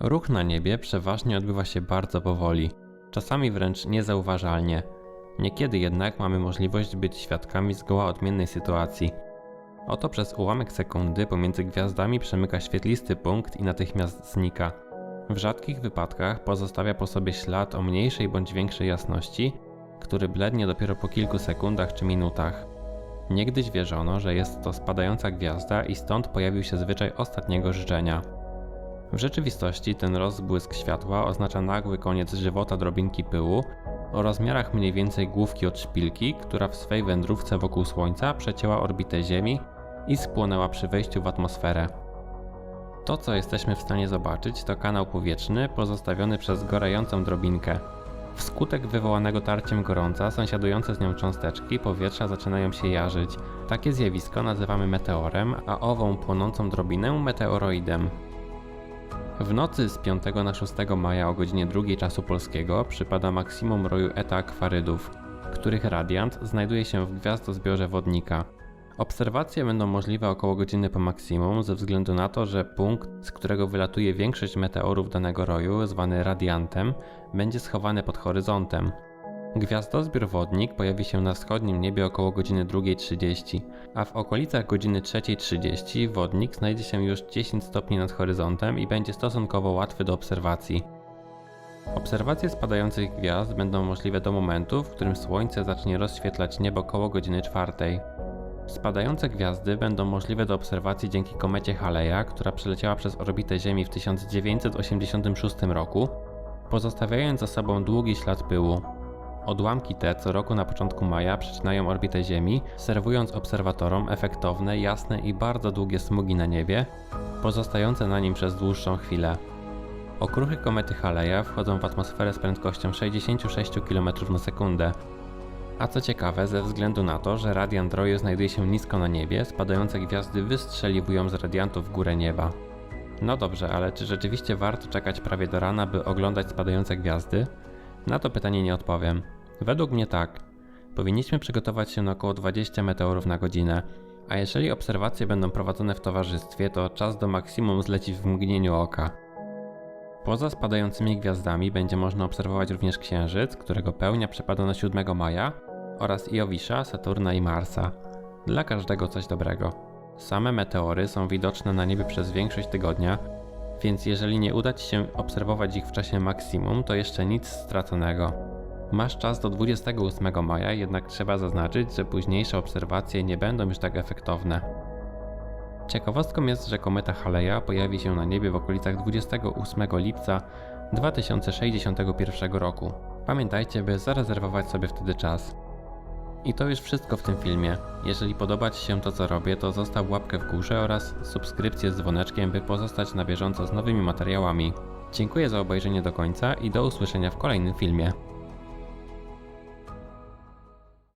Ruch na niebie przeważnie odbywa się bardzo powoli, czasami wręcz niezauważalnie. Niekiedy jednak mamy możliwość być świadkami zgoła odmiennej sytuacji. Oto przez ułamek sekundy pomiędzy gwiazdami przemyka świetlisty punkt i natychmiast znika. W rzadkich wypadkach pozostawia po sobie ślad o mniejszej bądź większej jasności, który blednie dopiero po kilku sekundach czy minutach. Niegdyś wierzono, że jest to spadająca gwiazda i stąd pojawił się zwyczaj ostatniego życzenia. W rzeczywistości ten rozbłysk światła oznacza nagły koniec żywota drobinki pyłu o rozmiarach mniej więcej główki od szpilki, która w swej wędrówce wokół Słońca przecięła orbitę Ziemi i spłonęła przy wejściu w atmosferę. To, co jesteśmy w stanie zobaczyć, to kanał powietrzny pozostawiony przez gorącą drobinkę. Wskutek wywołanego tarciem gorąca, sąsiadujące z nią cząsteczki powietrza zaczynają się jarzyć. Takie zjawisko nazywamy meteorem, a ową płonącą drobinę meteoroidem. W nocy z 5 na 6 maja o godzinie 2 czasu polskiego przypada maksimum roju eta akwarydów, których radiant znajduje się w gwiazdozbiorze wodnika. Obserwacje będą możliwe około godziny po maksimum ze względu na to, że punkt, z którego wylatuje większość meteorów danego roju, zwany radiantem, będzie schowany pod horyzontem. Gwiazdozbiór wodnik pojawi się na wschodnim niebie około godziny 2.30, a w okolicach godziny 3.30 wodnik znajdzie się już 10 stopni nad horyzontem i będzie stosunkowo łatwy do obserwacji. Obserwacje spadających gwiazd będą możliwe do momentu, w którym Słońce zacznie rozświetlać niebo koło godziny 4. Spadające gwiazdy będą możliwe do obserwacji dzięki komecie Haleja, która przeleciała przez orbitę Ziemi w 1986 roku, pozostawiając za sobą długi ślad pyłu. Odłamki te co roku na początku maja przecinają orbitę Ziemi, serwując obserwatorom efektowne, jasne i bardzo długie smugi na niebie, pozostające na nim przez dłuższą chwilę. Okruchy komety Haleja wchodzą w atmosferę z prędkością 66 km na sekundę. A co ciekawe, ze względu na to, że radiant roju znajduje się nisko na niebie, spadające gwiazdy wystrzeliwują z radiantów w górę nieba. No dobrze, ale czy rzeczywiście warto czekać prawie do rana, by oglądać spadające gwiazdy? Na to pytanie nie odpowiem. Według mnie tak. Powinniśmy przygotować się na około 20 meteorów na godzinę, a jeżeli obserwacje będą prowadzone w towarzystwie, to czas do maksimum zleci w mgnieniu oka. Poza spadającymi gwiazdami będzie można obserwować również Księżyc, którego pełnia przypada na 7 maja, oraz Jowisza, Saturna i Marsa. Dla każdego coś dobrego. Same meteory są widoczne na niebie przez większość tygodnia, więc jeżeli nie uda Ci się obserwować ich w czasie maksimum, to jeszcze nic straconego. Masz czas do 28 maja, jednak trzeba zaznaczyć, że późniejsze obserwacje nie będą już tak efektowne. Ciekawostką jest, że kometa Haleja pojawi się na niebie w okolicach 28 lipca 2061 roku. Pamiętajcie, by zarezerwować sobie wtedy czas. I to już wszystko w tym filmie. Jeżeli podoba Ci się to co robię, to zostaw łapkę w górze oraz subskrypcję z dzwoneczkiem, by pozostać na bieżąco z nowymi materiałami. Dziękuję za obejrzenie do końca i do usłyszenia w kolejnym filmie.